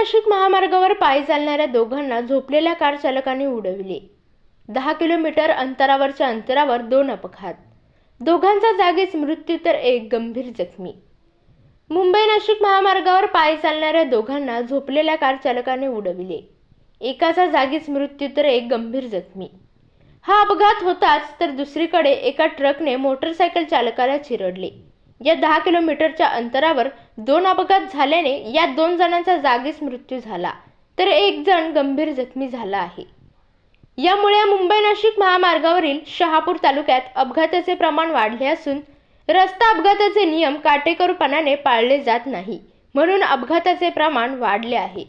नाशिक महामार्गावर पायी चालणाऱ्या दोघांना झोपलेल्या कार चालकाने उडविले. दहा किलोमीटर अंतरावरच्या अंतरावर दोन अपघात. दोघांचा जागीच मृत्यू तर एक गंभीर जखमी. मुंबई नाशिक महामार्गावर पायी चालणाऱ्या दोघांना झोपलेल्या कार चालकाने उडविले. एकाचा जागीच मृत्यू तर एक गंभीर जखमी. हा अपघात होताच तर दुसरीकडे एका ट्रकने मोटरसायकल चालकाला चिरडले. या दहा किलोमीटरच्या अंतरावर दोन अपघात झाल्याने या दोन जणांचा जागीच मृत्यू झाला. तर एक जण गंभीर जखमी झाला आहे. यामुळे मुंबई नाशिक महामार्गावरील शहापूर तालुक्यात अपघाताचे प्रमाण वाढले असून रस्ता अपघाताचे नियम काटेकोरपणाने पाळले जात नाही. म्हणून अपघाताचे प्रमाण वाढले आहे.